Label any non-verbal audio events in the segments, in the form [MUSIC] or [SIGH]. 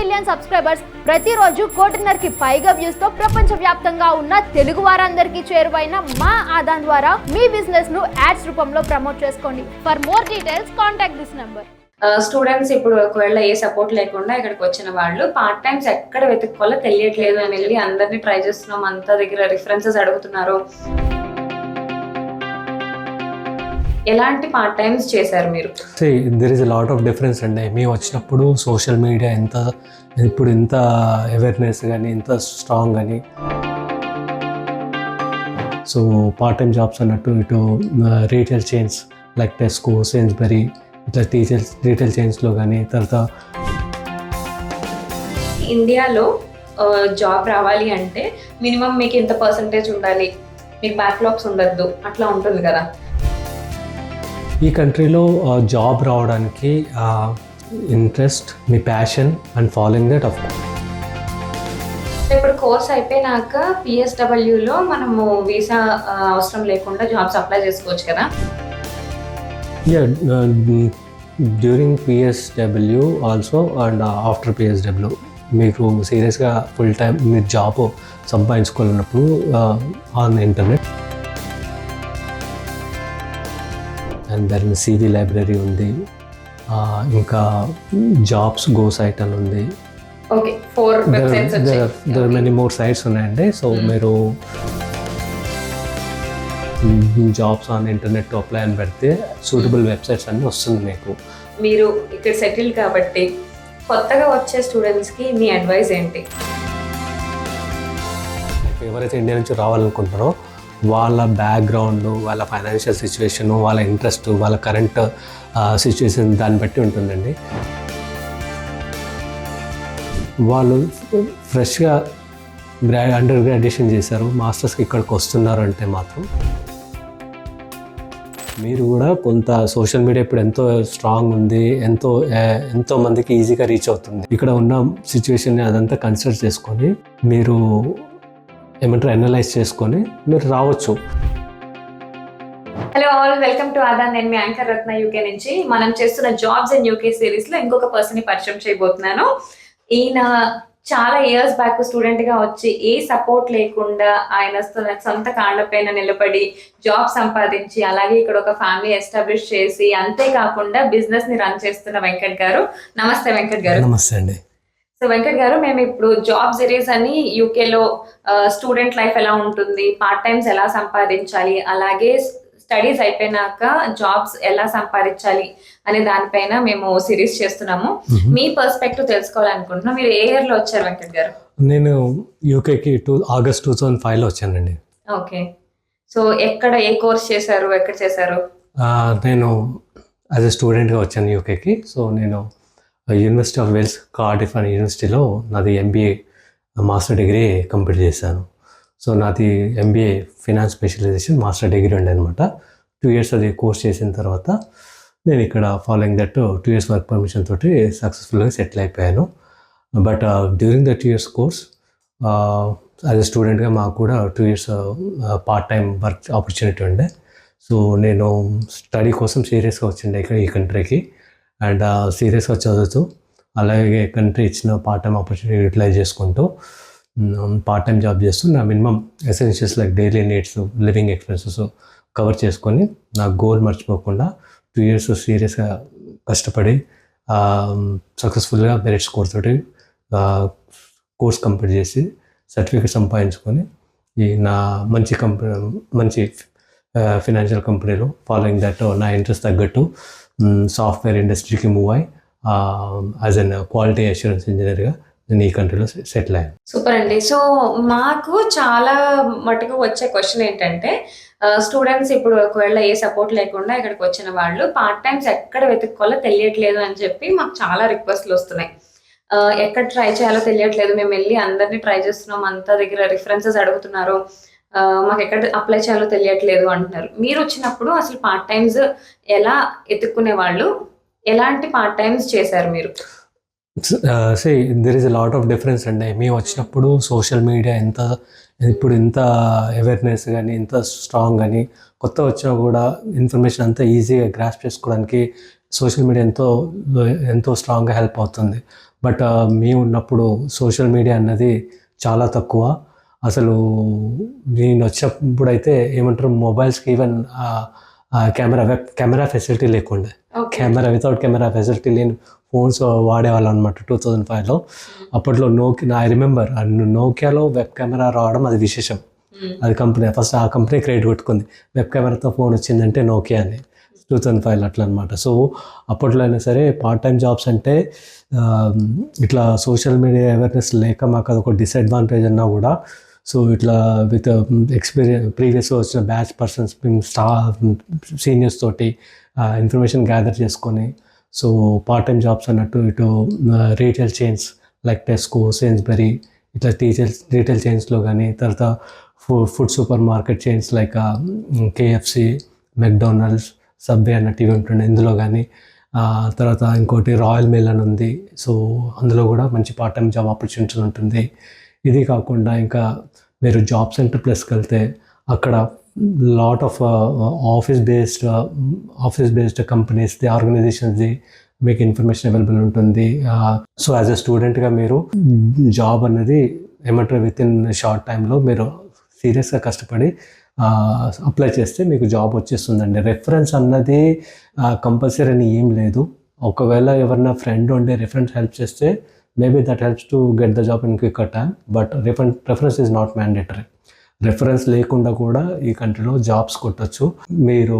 Million subscribers ప్రతిరోజు కోటిన్నరకి పైగా వ్యూస్తో ప్రపంచ వ్యాప్తంగా ఉన్న తెలుగు వారందరికీ చేరువైన మా ఆదాన్ ద్వారా మీ బిజినెస్ను యాడ్స్ రూపంలో ప్రమోట్ చేసుకోండి. For more details contact this number students ఇప్పుడు ఒకవేళ ఏ సపోర్ట్ లేకుండా ఇక్కడికి వచ్చిన వాళ్ళు పార్ట్ టైమ్స్ ఎక్కడ వెతుక్కోవాలో తెలియట్లేదు అని వెళ్ళి అందరినీ ట్రై చేస్తున్నాం. అంత దగ్గర రిఫరెన్సెస్ అడుగుతున్నారు. ఎలాంటి పార్ట్ టైమ్స్ చేశారు మీరు? There is lot of difference అండి. మేము వచ్చినప్పుడు సోషల్ మీడియా ఎంత ఇప్పుడు ఇంత అవేర్నెస్ కానీ ఇంత స్ట్రాంగ్ అని సో పార్ట్ టైం జాబ్స్ అన్నట్టు ఇటు retail chains like Tesco Sainsbury ఇట్లా టీచర్స్ రీటైల్ చైన్స్లో కానీ తర్వాత ఇండియాలో జాబ్ రావాలి అంటే మినిమం మీకు ఇంత పర్సంటేజ్ ఉండాలి. మీకు బ్యాక్లాగ్స్ ఉండద్దు. అట్లా ఉంటుంది కదా. ఈ కంట్రీలో జాబ్ రావడానికి interest me passion and following that of ఇప్పుడు కోర్స్ అయిపోయినాక పిఎస్డబ్ల్యూలో మనము వీసా అవసరం లేకుండా జాబ్స్ అప్లై చేసుకోవచ్చు కదా? Yeah during PSW also and after PSW మీకు సీరియస్గా ఫుల్ టైం మీరు జాబ్ సంపాదించుకోవాలన్నప్పుడు ఆన్ ఇంటర్నెట్ అండ్ దాని సివి లైబ్రరీ ఉంది. ఇంకా జాబ్స్ గో సైట్ అని ఉంది. Okay four websites there many more sites ఉన్నాయండి. So Hmm. మీరు జాబ్స్ ఆన్ ఇంటర్నెట్ అప్లై అని పెడితే సూటబుల్ వెబ్సైట్స్ అన్నీ వస్తుంది మీకు. మీరు ఇక్కడ సెటిల్ కాబట్టి కొత్తగా వచ్చే స్టూడెంట్స్కి మీ అడ్వైస్ ఏంటి? ఎవరైతే ఇండియా నుంచి రావాలనుకుంటారో వాళ్ళ బ్యాక్గ్రౌండ్ వాళ్ళ ఫైనాన్షియల్ సిచ్యువేషను వాళ్ళ ఇంట్రెస్ట్ వాళ్ళ కరెంట్ సిచ్యువేషన్ దాన్ని బట్టి ఉంటుందండి. వాళ్ళు ఫ్రెష్గా గ్రా అండర్ గ్రాడ్యుయేషన్ చేశారు మాస్టర్స్కి ఇక్కడికి వస్తున్నారు అంటే మాత్రం మీరు కూడా కొంత సోషల్ మీడియా ఇప్పుడు ఎంతో స్ట్రాంగ్ ఉంది ఎంతో ఎంతో మందికి ఈజీగా రీచ్ అవుతుంది. ఇక్కడ ఉన్న సిచ్యువేషన్ అదంతా కన్సిడర్ చేసుకొని మీరు ఏమంటారు అనలైజ్ చేసుకొని మీరు రావచ్చు. Hello all welcome to Aadaa నేను మీ యాంకర్ రత్న యూకే నుంచి. మనం చేస్తున్న జాబ్స్ అండ్ యూకే సిరీస్లో ఇంకొక పర్సన్ని పరిచయం చేయబోతున్నాను. ఈయన చాలా ఇయర్స్ బ్యాక్ స్టూడెంట్గా వచ్చి ఏ సపోర్ట్ లేకుండా ఆయన సొంత కాళ్ళపైన నిలబడి జాబ్ సంపాదించి అలాగే ఇక్కడ ఒక ఫ్యామిలీ ఎస్టాబ్లిష్ చేసి అంతేకాకుండా బిజినెస్ని రన్ చేస్తున్న వెంకట్ గారు. నమస్తే వెంకట్ గారు. నమస్తే అండి. సో వెంకట్ గారు మేము ఇప్పుడు జాబ్ సిరీస్ అని యూకేలో స్టూడెంట్ లైఫ్ ఎలా ఉంటుంది పార్ట్ టైమ్స్ ఎలా సంపాదించాలి అలాగే స్టడీస్ అయిపోయినాక జాబ్స్ ఎలా సంపాదించాలి అనే దానిపైన మేము సిరీస్ చేస్తున్నాము. మీ పర్స్పెక్టివ్ తెలుసుకోవాలనుకుంటున్నాం. మీరు ఏ ఇయర్లో వచ్చారు వెంకట్ గారు? నేను యూకేకి టూ ఆగస్ట్ టూ థౌజండ్ ఫైవ్లో వచ్చానండి. ఓకే. సో ఎక్కడ ఏ కోర్స్ చేశారు ఎక్కడ చేశారు? నేను యాజ్ ఎ స్టూడెంట్గా వచ్చాను యూకేకి సో నేను యూనివర్సిటీ ఆఫ్ వెల్స్ కార్డిఫ్ అనే యూనివర్సిటీలో నాది ఎంబీఏ మాస్టర్ డిగ్రీ కంప్లీట్ చేశాను. సో నాది MBA finance specialisation master degree ఉండే అనమాట టూ ఇయర్స్ అది కోర్స్ చేసిన తర్వాత నేను ఇక్కడ following that two years work permission తోటి సక్సెస్ఫుల్గా సెటిల్ అయిపోయాను. But during the two years course as a స్టూడెంట్గా మాకు కూడా two years part time work opportunity ఉండే. సో నేను స్టడీ కోసం సీరియస్గా వచ్చిండే ఇక్కడ ఈ కంట్రీకి అండ్ సీరియస్గా చదువుతూ అలాగే కంట్రీ ఇచ్చిన పార్ట్ టైం ఆపర్చునిటీ యూటిలైజ్ చేసుకుంటూ పార్ట్ టైం జాబ్ చేస్తూ నా minimum essentials like daily needs living expenses cover చేసుకొని నా గోల్ మర్చిపోకుండా టూ ఇయర్స్ సీరియస్గా కష్టపడి సక్సెస్ఫుల్గా మెరిట్ స్కోర్ తోటి కోర్స్ కంప్లీట్ చేసి సర్టిఫికేట్ సంపాదించుకొని ఈ నా మంచి కంపెనీ మంచి ఫినాన్షియల్ కంపెనీలో ఫాలోయింగ్ దట్ నా ఇంట్రెస్ట్ తగ్గట్టు సాఫ్ట్వేర్ ఇండస్ట్రీకి మూవ్ అయ్యి యాజ్ అన్ క్వాలిటీ అష్యూరెన్స్ ఇంజనీర్గా నేను ఈ కంట్రీలో సెటిల్ అయ్యాను. సూపర్ అండి. సో మాకు చాలా మటుకు వచ్చే క్వశ్చన్ ఏంటంటే స్టూడెంట్స్ ఇప్పుడు ఒకవేళ ఏ సపోర్ట్ లేకుండా ఇక్కడికి వచ్చిన వాళ్ళు పార్ట్ టైమ్స్ ఎక్కడ వెతుక్కోవాలో తెలియట్లేదు అని చెప్పి మాకు చాలా రిక్వెస్ట్లు వస్తున్నాయి. ఎక్కడ ట్రై చేయాలో తెలియట్లేదు. మేము వెళ్ళి అందరినీ ట్రై చేస్తున్నాం. అంత దగ్గర రిఫరెన్సెస్ అడుగుతున్నారు. మాకు ఎక్కడ అప్లై చేయాలో తెలియట్లేదు అంటున్నారు మీరు వచ్చినప్పుడు అసలు పార్ట్ టైమ్స్ ఎలా ఎత్తుక్కునే వాళ్ళు? ఎలాంటి పార్ట్ టైమ్స్ చేశారు మీరు? Say there is a lot of difference అండి. మేము వచ్చినప్పుడు సోషల్ మీడియా ఎంత ఇప్పుడు ఇంత అవేర్నెస్ కానీ ఇంత స్ట్రాంగ్ కానీ కొత్త వచ్చినా కూడా ఇన్ఫర్మేషన్ అంతా ఈజీగా గ్రాస్ప్ చేసుకోవడానికి సోషల్ మీడియా ఎంతో ఎంతో స్ట్రాంగ్గా హెల్ప్ అవుతుంది. బట్ మేము ఉన్నప్పుడు సోషల్ మీడియా అన్నది చాలా తక్కువ. అసలు నేను వచ్చినప్పుడు అయితే ఏమంటారు మొబైల్స్కి even camera web camera facility లేకుండే. కెమెరా వితౌట్ కెమెరా ఫెసిలిటీ లేని ఫోన్స్ వాడేవాళ్ళం అనమాట టూ థౌజండ్ ఫైవ్లో అప్పట్లో నోకి ఐ రిమెంబర్ నోకియాలో వెబ్ కెమెరా రావడం అది విశేషం. అది కంపెనీ ఫస్ట్ ఆ కంపెనీ క్రెడిట్ కొట్టుకుంది. వెబ్ కెమెరాతో ఫోన్ వచ్చిందంటే నోకియా అని. టూ థౌజండ్ ఫైవ్ అట్లా అనమాట సో అప్పట్లో అయినా సరే పార్ట్ టైం జాబ్స్ అంటే ఇట్లా సోషల్ మీడియా అవేర్నెస్ లేక మాకు అదొక డిసడ్వాంటేజ్ అన్నా కూడా సో ఇట్లా విత్ ఎక్స్పీరియన్స్ ప్రీవియస్గా వచ్చిన బ్యాచ్ పర్సన్స్ మేము స్టా సీనియర్స్ తోటి ఇన్ఫర్మేషన్ గ్యాదర్ చేసుకొని సో పార్ట్ టైం జాబ్స్ అన్నట్టు ఇటు retail chains like Tesco Sainsbury ఇట్లా టీచర్స్ రీటైల్ చైన్స్లో కానీ తర్వాత food food supermarket chains like KFC McDonald's Subway అన్నట్టు ఇవి ఉంటుండే ఇందులో కానీ తర్వాత ఇంకోటి రాయల్ మెయిల్ అని ఉంది. సో అందులో కూడా మంచి పార్ట్ టైం జాబ్ ఆపర్చునిటీ ఉంటుంది ఇది కాకుండా ఇంకా మీరు జాబ్ సెంటర్ ప్లస్కి వెళ్తే అక్కడ lot of office based office based కంపెనీస్ది ఆర్గనైజేషన్స్ది మీకు ఇన్ఫర్మేషన్ అవైలబుల్ ఉంటుంది. సో యాజ్ అ స్టూడెంట్గా మీరు జాబ్ అనేది ఏమంటారు విత్ ఇన్ షార్ట్ టైంలో మీరు సీరియస్గా కష్టపడి uh, అప్లై చేస్తే మీకు జాబ్ వచ్చేస్తుందండి. రెఫరెన్స్ అన్నది uh, కంపల్సరీ అని ఏం లేదు. ఒకవేళ ఎవరైనా ఫ్రెండ్ ఉండే రెఫరెన్స్ హెల్ప్ చేస్తే maybe that helps to get the job in quick time but reference reference is not mandatory reference లేకుండా కూడా ఈ కంట్రీలో జాబ్స్ కొట్టచ్చు. మీరు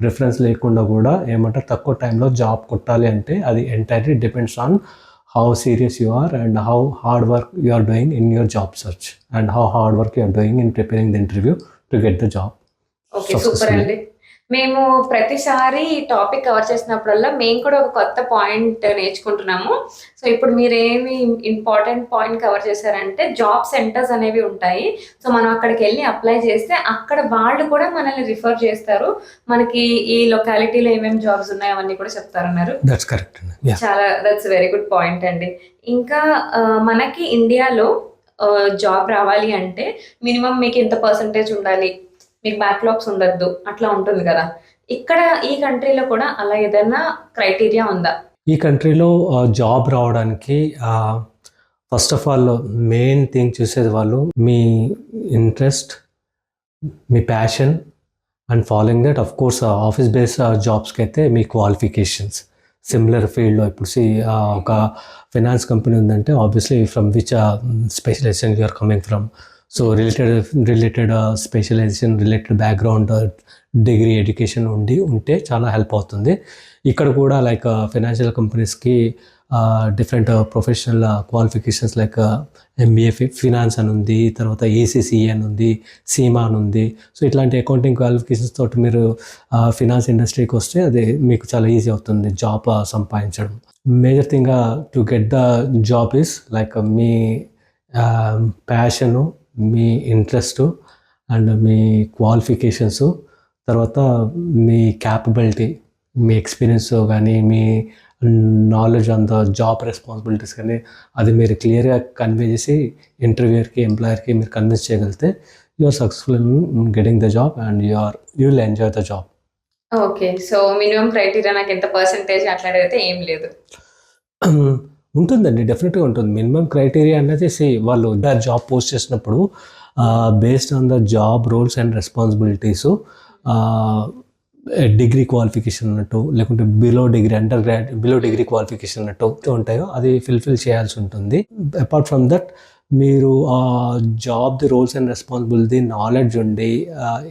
రెఫరెన్స్ లేకుండా కూడా ఏమంటారు తక్కువ టైంలో జాబ్ కొట్టాలి అంటే అది entirely depends on how serious you are and how hard work you are doing in your job search and how hard work you are doing in preparing the interview to get the job. అండి మేము ప్రతిసారి topic cover చేసినప్పుడల్లా మేము కూడా ఒక కొత్త point నేర్చుకుంటున్నాము. So ఇప్పుడు మీరు ఏమి ఇంపార్టెంట్ పాయింట్ కవర్ చేశారంటే జాబ్ సెంటర్స్ అనేవి ఉంటాయి. సో మనం అక్కడికి వెళ్ళి అప్లై చేస్తే అక్కడ వాళ్ళు కూడా మనల్ని రిఫర్ చేస్తారు. మనకి ఈ లొకాలిటీలో ఏమేమి జాబ్స్ ఉన్నాయో అవన్నీ కూడా చెప్తారన్నారు. చాలా దట్స్ వెరీ గుడ్ పాయింట్ అండి. ఇంకా మనకి ఇండియాలో జాబ్ రావాలి అంటే మినిమం మీకు ఇంత పర్సంటేజ్ ఉండాలి? మీకు బ్యాక్లాగ్స్ ఉండొద్దు. అట్లా ఉంటుంది కదా. ఇక్కడ ఈ కంట్రీలో కూడా అలా ఏదైనా క్రైటీరియా ఉందా? ఈ కంట్రీలో జాబ్ రావడానికి first of all main thing చూసేది వాళ్ళు మీ interest me passion and following that of course office base జాబ్స్కి అయితే మీ క్వాలిఫికేషన్స్ సిమిలర్ ఫీల్డ్లో ఇప్పుడు సి ఒక ఫైనాన్స్ కంపెనీ ఉందంటే obviously from which specialisation you're coming from so related related specialisation related background degree education ఉండి ఉంటే చాలా హెల్ప్ అవుతుంది. ఇక్కడ కూడా లైక్ ఫైనాన్షియల్ కంపెనీస్కి different professional qualifications like MBA finance అని ఉంది తర్వాత ఏసీసీఏ అని ఉంది సీమా అని ఉంది. సో ఇట్లాంటి అకౌంటింగ్ క్వాలిఫికేషన్స్ తోటి మీరు uh, ఫినాన్స్ ఇండస్ట్రీకి వస్తే అది మీకు చాలా ఈజీ అవుతుంది జాబ్ uh, సంపాదించడం. Major thing to get the job is like me uh, passion మీ ఇంట్రెస్ట్ అండ్ మీ క్వాలిఫికేషన్స్ తర్వాత మీ క్యాపబిలిటీ మీ ఎక్స్పీరియన్స్ కానీ మీ knowledge on the job responsibilities కానీ అది మీరు క్లియర్గా కన్వే చేసి ఇంటర్వ్యూయర్కి ఎంప్లాయర్కి మీరు కన్విన్స్ చేయగలిగితే you are successful in getting the job and you are you will enjoy the job okay so minimum criteria నాకు ఎంత పర్సంటేజ్ అట్లాడైతే ఏం లేదు. [CLEARS THROAT] ఉంటుందండి డెఫినెట్గా ఉంటుంది. మినిమం క్రైటీరియా అనేది సే వాళ్ళు జాబ్ పోస్ట్ చేసినప్పుడు based on the job roles and responsibilities degree qualification అన్నట్టు లేకుంటే below degree undergrad below degree qualification అన్నట్టు ఉంటాయో అది ఫిల్ఫిల్ చేయాల్సి ఉంటుంది. అపార్ట్ ఫ్రమ్ దట్ మీరు ఆ job the roles and responsibility knowledge ఉండి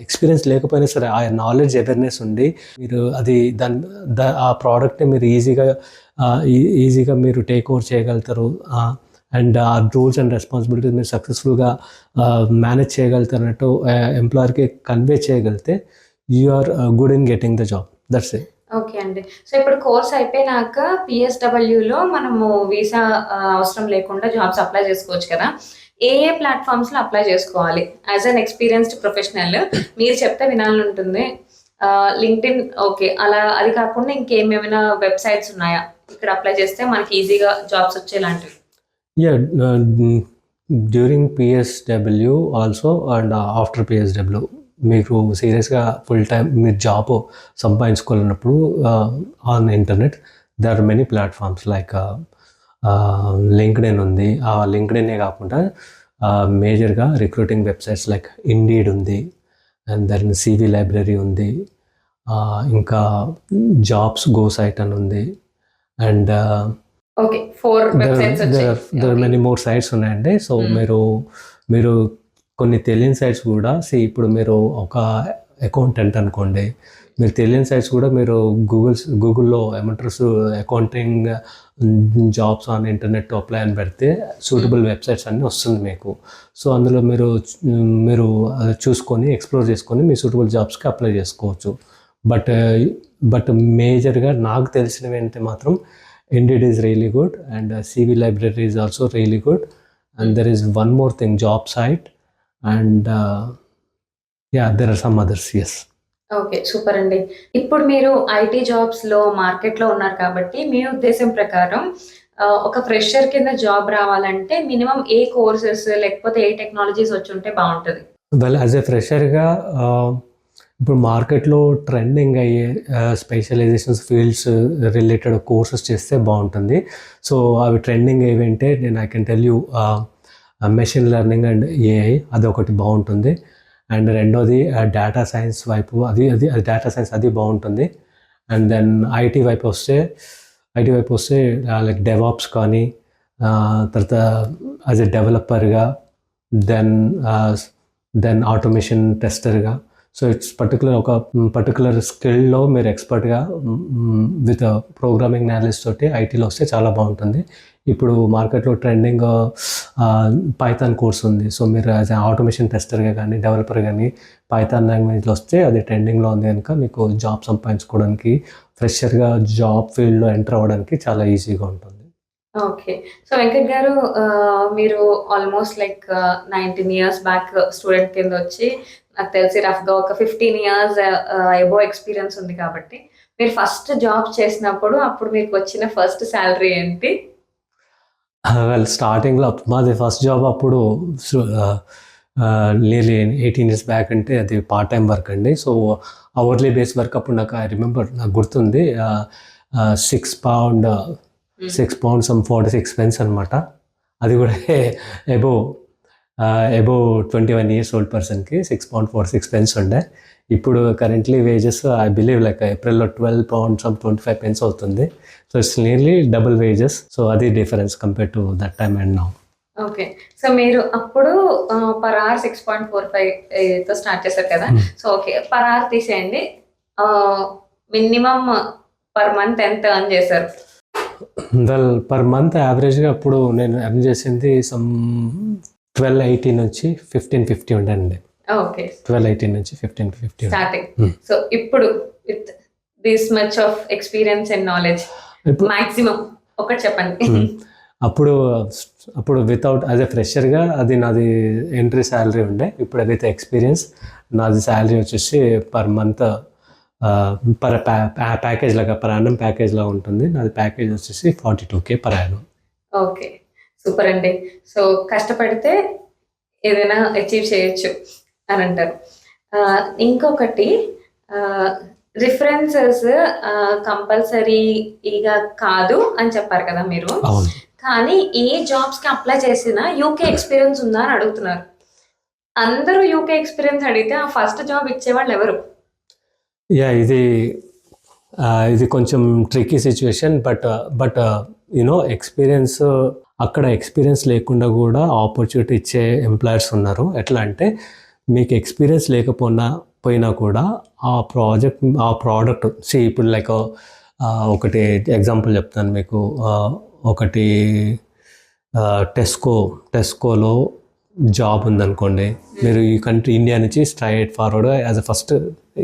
ఎక్స్పీరియన్స్ లేకపోయినా సరే ఆ నాలెడ్జ్ అవేర్నెస్ ఉండి మీరు అది దాని ఆ ప్రోడక్ట్ని మీరు ఈజీగా ఈజీగా మీరు టేక్ ఓవర్ చేయగలుగుతారు. అండ్ ఆ రూల్స్ అండ్ రెస్పాన్సిబిలిటీస్ మీరు సక్సెస్ఫుల్గా మేనేజ్ చేయగలుగుతారన్నట్టు ఎంప్లాయర్కి కన్వే చేయగలిగితే you are good in getting the job that's a okay అండి. సో ఇప్పుడు కోర్స్ అయిపోయినాక పిఎస్డబ్ల్యూలో మనము వీసా అవసరం లేకుండా జాబ్స్ అప్లై చేసుకోవచ్చు కదా. ఏ ఏ ప్లాట్ఫామ్స్లో అప్లై చేసుకోవాలి? యాజ్ అన్ ఎక్స్పీరియన్స్డ్ ప్రొఫెషనల్ మీరు చెప్తే వినాలని ఉంటుంది. లింక్డ్ ఇన్ ఓకే అలా అది కాకుండా ఇంకేమేమైనా వెబ్సైట్స్ ఉన్నాయా? ఇక్కడ అప్లై చేస్తే మనకి ఈజీగా jobs వచ్చేలాంటివి. Yeah during PSW also and after PSW మీకు సీరియస్గా ఫుల్ టైం మీరు job సంపాదించుకోవాలన్నప్పుడు on internet they are many platforms like LinkedIn ఉంది. ఆ లింక్డ్ఇనే కాకుండా మేజర్గా రిక్రూటింగ్ వెబ్సైట్స్ లైక్ ఇండీడ్ ఉంది. అండ్ దెన్ సివి లైబ్రరీ ఉంది. ఇంకా జాబ్స్ గో సైట్ అని ఉంది. And okay four websites there many more sites ఉన్నాయండి. So Hmm. మీరు మీరు కొన్ని తెలియని సైట్స్ కూడా సి ఇప్పుడు మీరు ఒక అకౌంటెంట్ అనుకోండి మీరు తెలియని సైట్స్ కూడా మీరు గూగుల్ గూగుల్లో ఏమంటారు accounting jobs on internet apply అని పెడితే సూటబుల్ వెబ్సైట్స్ అన్నీ వస్తుంది మీకు. సో అందులో మీరు మీరు అది చూసుకొని ఎక్స్ప్లోర్ చేసుకొని మీ సూటబుల్ జాబ్స్కి అప్లై చేసుకోవచ్చు. బట్ బట్ మేజర్గా నాకు తెలిసినవి ఏంటంటే మాత్రం Indeed is really good and CV library is also really good and there is one more thing job site and yeah there are some others yes okay super అండి. ఇప్పుడు మీరు IT జాబ్స్లో మార్కెట్లో ఉన్నారు కాబట్టి మీ ఉద్దేశం ప్రకారం ఆ, ఒక ఫ్రెషర్ కింద జాబ్ రావాలంటే మినిమం ఏ కోర్సెస్ లేకపోతే ఏ టెక్నాలజీస్ వచ్చి ఉంటే బాగుంటుంది? వెల్ యాజ్ ఎ ఫ్రెషర్గా ఇప్పుడు మార్కెట్లో ట్రెండింగ్ అయ్యే స్పెషలైజేషన్స్ ఫీల్డ్స్ రిలేటెడ్ కోర్సెస్ చేస్తే బాగుంటుంది. సో అవి ట్రెండింగ్ ఏవంటే నేను I can tell you machine learning and AI అది ఒకటి బాగుంటుంది. అండ్ రెండోది డేటా సైన్స్ వైపు అది అది అది డేటా సైన్స్ అది బాగుంటుంది. అండ్ దెన్ ఐటీ వైపు వస్తే ఐటీ వైపు వస్తే లైక్ డెవాప్స్ కానీ తర్వాత యాజ్ ఎ డెవలపర్గా దెన్ దెన్ ఆటోమేషన్ టెస్టర్గా సో ఇట్స్ పర్టికులర్ ఒక mm, పర్టికులర్ స్కిల్లో మీరు ఎక్స్పర్ట్గా విత్ ప్రోగ్రామింగ్ నాలెడ్జ్ తోటి ఐటీలో వస్తే చాలా బాగుంటుంది. ఇప్పుడు మార్కెట్లో ట్రెండింగ్ పైథాన్ కోర్స్ ఉంది. సో మీరు యాజ్ ఆటోమేషన్ టెస్టర్గా కానీ డెవలపర్ కానీ పైథాన్ లాంగ్వేజ్లో వస్తే అది ట్రెండింగ్లో ఉంది కనుక మీకు జాబ్ సంపాదించుకోవడానికి ఫ్రెషర్గా జాబ్ ఫీల్డ్లో ఎంటర్ అవ్వడానికి చాలా ఈజీగా ఉంటుంది. Okay. So Venkat garu uh, మీరు almost like nineteen years back student కింద వచ్చి నాకు తెలిసి రఫ్గా ఒక ఫిఫ్టీన్ ఇయర్స్ ఎబో ఎక్స్పీరియన్స్ ఉంది కాబట్టి. మీరు ఫస్ట్ జాబ్ చేసినప్పుడు అప్పుడు మీకు వచ్చిన ఫస్ట్ శాలరీ ఏంటి? వెల్ స్టార్టింగ్లో మాది ఫస్ట్ జాబ్ అప్పుడు నియర్లీ ఎయిటీన్ ఇయర్స్ బ్యాక్ అంటే అది పార్ట్ టైం వర్క్ అండి. సో అవర్లీ బేస్ వర్క్ అప్పుడు నాకు ఐ రిమెంబర్ నాకు గుర్తుంది. Six pound six pound some forty six pence అనమాట అది కూడా [LAUGHS] above above twenty one years old పర్సన్కి six pound four six pence ఉండే. ఇప్పుడు currently wages I believe like ఏప్రిల్లో twelve pound some twenty five pence అవుతుంది. So it's nearly double wages so అది difference compare to that time and now okay so మీరు అప్పుడు per hour six point four ఫైవ్తో start చేశారు కదా. So okay per hour తీసేయండి. Minimum per month ఎంత earn చేశారు? Well per month యావరేజ్గా అప్పుడు నేను ఎర్న్ చేసింది సమ్ ట్వెల్వ్ ఎయిటీ నుంచి ఫిఫ్టీన్ ఫిఫ్టీ ఉండండి. ఓకే. ట్వెల్వ్ ఎయిటీన్ నుంచి fifteen fifty starting Hmm. So ఇప్పుడు with this much of experience and knowledge maximum ఒకటి చెప్పండి. Hmm. అప్పుడు అప్పుడు వితౌట్ యాజ్ ఎ ఫ్రెషర్గా అది నాది ఎంట్రీ శాలరీ ఉండే. ఇప్పుడు విత్ ఎక్స్పీరియన్స్ నాది శాలరీ వచ్చేసి పర్ మంత్ పర్ ప్యాకేజ్ లాగా పర్ అన్నం ప్యాకేజ్ లాగా ఉంటుంది. నాది ప్యాకేజ్ వచ్చేసి forty two K per annum okay super అండి. సో కష్టపడితే ఏదైనా అచీవ్ చేయొచ్చు అని అంటారు. ఇంకొకటి రిఫరెన్సెస్ కంపల్సరీగా కాదు అని చెప్పారు కదా మీరు. కానీ ఏ జాబ్స్కి అప్లై చేసినా యూకే ఎక్స్పీరియన్స్ ఉందా అని అడుగుతున్నారు. అందరూ యూకే ఎక్స్పీరియన్స్ అడిగితే ఆ ఫస్ట్ జాబ్ ఇచ్చేవాళ్ళు ఎవరు? యా ఇది ఇది కొంచెం tricky situation but but you know experience అక్కడ ఎక్స్పీరియన్స్ లేకుండా కూడా ఆపర్చునిటీ ఇచ్చే ఎంప్లాయర్స్ ఉన్నారు. ఎట్లా అంటే మీకు ఎక్స్పీరియన్స్ లేకపోయినా పోయినా కూడా ఆ ప్రాజెక్ట్ ఆ ప్రోడక్ట్ సి ఇప్పుడు లైక్ ఒకటి ఎగ్జాంపుల్ చెప్తాను మీకు. ఒకటి టెస్కో టెస్కోలో జాబ్ ఉందనుకోండి. మీరు ఈ కంట్రీ ఇండియా నుంచి straight forward as a first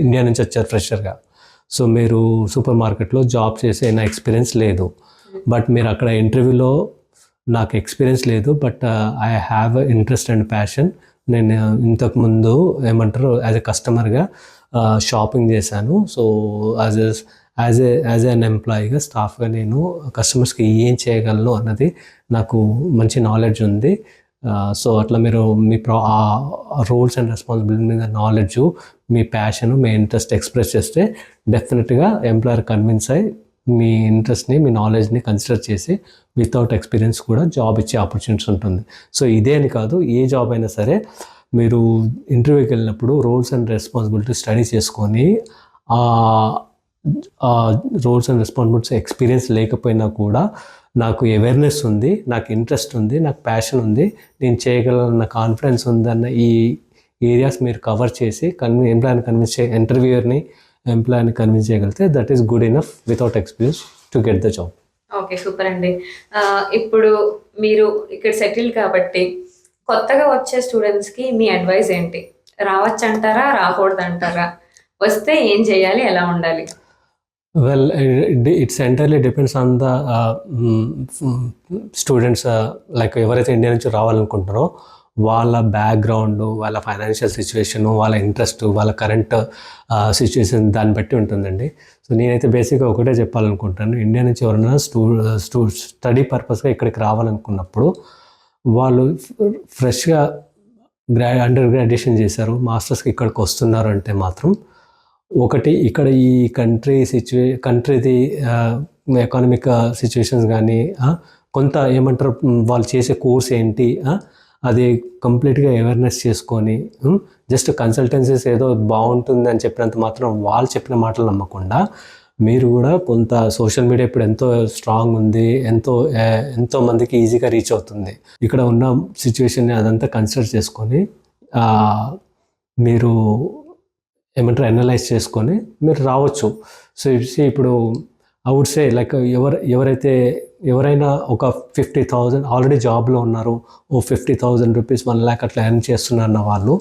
India నుంచి వచ్చారు ఫ్రెషర్గా సో మీరు సూపర్ మార్కెట్లో జాబ్ చేసే ఎక్స్పీరియన్స్ లేదు. బట్ మీరు అక్కడ ఇంటర్వ్యూలో నాకు ఎక్స్పీరియన్స్ లేదు but I have interest and passion నేను uh, ఇంతకుముందు ఏమంటారు యాజ్ ఎ కస్టమర్గా షాపింగ్ చేశాను. So as a as a as an ఎంప్లాయీగా స్టాఫ్గా నేను కస్టమర్స్కి ఏం చేయగలను అన్నది నాకు మంచి నాలెడ్జ్ ఉంది. Uh, సో అట్లా మీరు మీ ప్రో రోల్స్ అండ్ రెస్పాన్సిబిలిటీ మీద నాలెడ్జ్ మీ ప్యాషన్ మీ ఇంట్రెస్ట్ ఎక్స్ప్రెస్ చేస్తే డెఫినెట్గా ఎంప్లాయర్ కన్విన్స్ అయ్యి మీ ఇంట్రెస్ట్ని మీ నాలెడ్జ్ని కన్సిడర్ చేసి వితౌట్ ఎక్స్పీరియన్స్ కూడా జాబ్ ఇచ్చే ఆపర్చునిటీ ఉంటుంది. సో ఇదే అని కాదు ఏ జాబ్ అయినా సరే మీరు ఇంటర్వ్యూకి వెళ్ళినప్పుడు రోల్స్ అండ్ రెస్పాన్సిబిలిటీ స్టడీ చేసుకొని ఆ రోల్స్ అండ్ రెస్పాన్సిబిలిటీస్ ఎక్స్పీరియన్స్ లేకపోయినా కూడా నాకు అవేర్నెస్ ఉంది నాకు ఇంట్రెస్ట్ ఉంది నాకు ప్యాషన్ ఉంది నేను చేయగలన్న కాన్ఫిడెన్స్ ఉందన్న ఈ ఏరియాస్ మీరు కవర్ చేసి కన్వి ఎంప్లాయర్ని కన్విన్స్ చే ఇంటర్వ్యూయర్ని ఎంప్లాయర్ని కన్విన్స్ చేయగలిగితే that is good enough without experience to get the job okay super అండి. ఇప్పుడు మీరు ఇక్కడ సెటిల్ కాబట్టి కొత్తగా వచ్చే స్టూడెంట్స్కి మీ అడ్వైస్ ఏంటి? రావచ్చు అంటారా రాకూడదు అంటారా వస్తే ఏం చేయాలి ఎలా ఉండాలి? Well it's entirely depends on the students like ఎవరైతే ఇండియా నుంచి రావాలనుకుంటారో వాళ్ళ బ్యాక్గ్రౌండ్ వాళ్ళ ఫైనాన్షియల్ సిచ్యువేషన్ వాళ్ళ ఇంట్రెస్ట్ వాళ్ళ కరెంట్ సిచ్యువేషన్ దాన్ని బట్టి ఉంటుందండి. సో నేనైతే బేసిక్గా ఒకటే చెప్పాలనుకుంటాను. ఇండియా నుంచి ఎవరైనా స్టూ స్టూ స్టడీ పర్పస్గా ఇక్కడికి రావాలనుకున్నప్పుడు వాళ్ళు ఫ్రెష్గా గ్రా అండర్ గ్రాడ్యుయేషన్ చేశారు మాస్టర్స్కి ఇక్కడికి వస్తున్నారు అంటే మాత్రం ఒకటి ఇక్కడ ఈ కంట్రీ సిచ్యువే కంట్రీది ఎకానమిక్ సిచ్యువేషన్స్ కానీ కొంత ఏమంటారు వాళ్ళు చేసే కోర్స్ ఏంటి అది కంప్లీట్గా అవేర్నెస్ చేసుకొని జస్ట్ కన్సల్టెన్సీస్ ఏదో బాగుంటుంది అని చెప్పినంత మాత్రం వాళ్ళు చెప్పిన మాటలు నమ్మకుండా మీరు కూడా కొంత సోషల్ మీడియా ఇప్పుడు ఎంతో స్ట్రాంగ్ ఉంది ఎంతో ఎంతో మందికి ఈజీగా రీచ్ అవుతుంది. ఇక్కడ ఉన్న సిచ్యువేషన్ని అదంతా కన్సిడర్ చేసుకొని మీరు ఏమంటారు అనలైజ్ చేసుకొని మీరు రావచ్చు. సో ఇప్పుడు ఐ వుడ్ సే లైక్ ఎవరు ఎవరైతే ఎవరైనా ఒక ఫిఫ్టీ థౌజండ్ ఆల్రెడీ జాబ్లో ఉన్నారు ఓ fifty thousand rupees one lakh అట్లా ఎర్న్ చేస్తున్నారన్న వాళ్ళు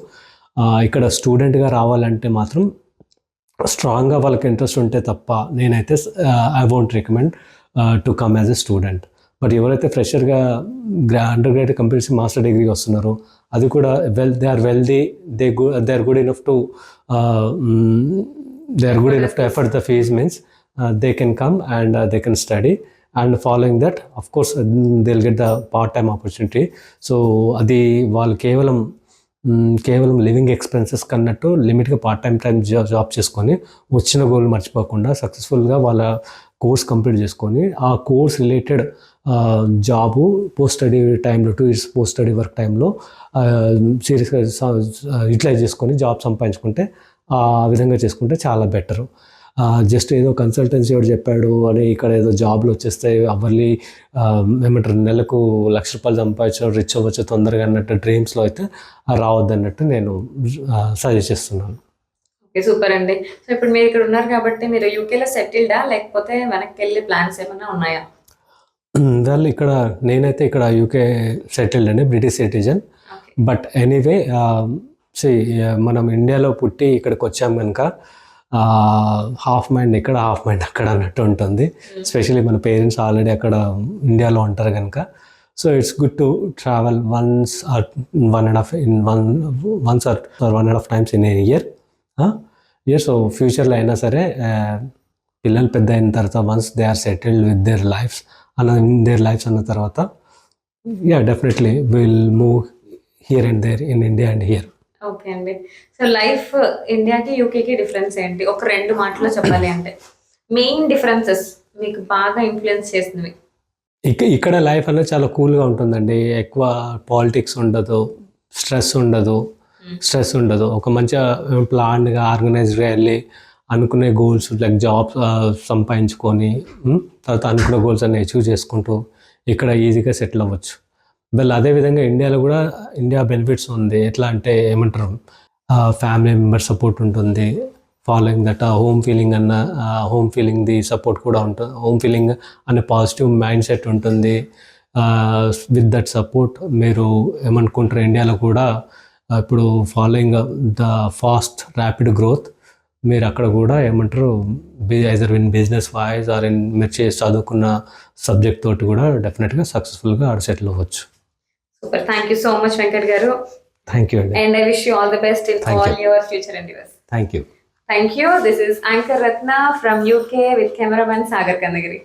ఇక్కడ స్టూడెంట్గా రావాలంటే మాత్రం స్ట్రాంగ్గా వాళ్ళకి ఇంట్రెస్ట్ ఉంటే తప్ప నేనైతే I won't recommend to come as a student but ఎవరైతే ఫ్రెషర్గా గ్రా అండర్ గ్రాడ్ కంప్లీట్ మాస్టర్ డిగ్రీకి వస్తున్నారో అది కూడా well they are wealthy they గు they are good enough to they are good enough to afford the fees means they can come and they can study and following that of course they will get the part time opportunity so అది వాళ్ళు కేవలం కేవలం living expenses కన్నట్టు లిమిట్గా part time time job job చేసుకొని వచ్చిన goal మర్చిపోకుండా సక్సెస్ఫుల్గా వాళ్ళ కోర్స్ కంప్లీట్ చేసుకొని ఆ course related job post study టైంలో two years post study work టైంలో సీరియస్గా యూటిలైజ్ చేసుకొని జాబ్ సంపాదించుకుంటే ఆ విధంగా చేసుకుంటే చాలా బెటరు జస్ట్ ఏదో కన్సల్టెన్సీ వాడు చెప్పాడు అని ఇక్కడ ఏదో జాబ్లు వచ్చేస్తే అవర్లీ ఏమంటారు నెలకు లక్ష రూపాయలు సంపాదించడం రిచ్ అవ్వచ్చు తొందరగా అన్నట్టు డ్రీమ్స్లో అయితే రావద్దు అన్నట్టు నేను సజెస్ట్ చేస్తున్నాను. ఓకే సూపర్ అండి. సో ఇప్పుడు మీరు ఇక్కడ ఉన్నారు కాబట్టి మీరు యూకేలో సెటిల్డా లేకపోతే వెనక్కి వెళ్ళి ప్లాన్స్ ఏమైనా ఉన్నాయా? [CLEARS THROAT] వెల్ ఇక్కడ నేనైతే ఇక్కడ యూకే సెటిల్డ్ అండి British citizen but anyway see మనం ఇండియాలో పుట్టి ఇక్కడికి వచ్చాం కనుక హాఫ్ మైండ్ ఇక్కడ హాఫ్ మైండ్ అక్కడ అన్నట్టు ఉంటుంది. ఎస్పెషలీ మన పేరెంట్స్ ఆల్రెడీ అక్కడ ఇండియాలో ఉంటారు కనుక. So it's good to travel once or one and half in one once or one and half times in a year year so ఫ్యూచర్లో అయినా సరే పిల్లలు పెద్ద అయిన తర్వాత once they are settled with their lives అన్న దేర్ లైఫ్స్ అన్న తర్వాత yeah definitely will move here and there in India and here okay అండి. సో లైఫ్ ఇండియాకి యూకేకి డిఫరెన్స్ ఏంటి? ఒక రెండు మాటలో చెప్పాలి అంటే. మెయిన్ డిఫరెన్సెస్ మీకు బాగా ఇన్ఫ్లుయెన్స్ చేసినవి. ఇక ఇక్కడ లైఫ్ అనేది చాలా కూల్గా ఉంటుందండి. ఎక్కువ పాలిటిక్స్ ఉండదు స్ట్రెస్ ఉండదు స్ట్రెస్ ఉండదు. ఒక మంచిగా ప్లాన్గా ఆర్గనైజ్డ్గా వెళ్ళి అనుకునే గోల్స్ లైక్ జాబ్ సంపాదించుకొని తర్వాత అనుకున్న గోల్స్ అన్ని అచీవ్ చేసుకుంటూ ఇక్కడ ఈజీగా సెటిల్ అవ్వచ్చు. వెల్ అదేవిధంగా ఇండియాలో కూడా ఇండియా బెనిఫిట్స్ ఉంది. ఎట్లా అంటే ఏమంటారు? ఫ్యామిలీ మెంబర్ సపోర్ట్ ఉంటుంది. ఫాలోయింగ్ దట్ హోమ్ ఫీలింగ్ అన్న హోమ్ ఫీలింగ్ ది సపోర్ట్ కూడా ఉంటుంది హోమ్ ఫీలింగ్ అనే పాజిటివ్ మైండ్ సెట్ ఉంటుంది విత్ దట్ సపోర్ట్ మీరు ఏమనుకుంటారు? ఇండియాలో కూడా ఇప్పుడు following the fast rapid growth మీరు అక్కడ కూడా ఏమంటారు? Either in business wise or in మీరు చేసి చదువుకున్న సబ్జెక్ట్ తోటి కూడా డెఫినెట్గా సక్సెస్ఫుల్గా ఆడ సెటిల్ అవ్వచ్చు. Super thank you so much Venkat garu thank you అండి I wish you all the best in all. Your future endeavors thank you Thank you. This is Anchor Ratna from UK with cameraman Sagar Kanagiri.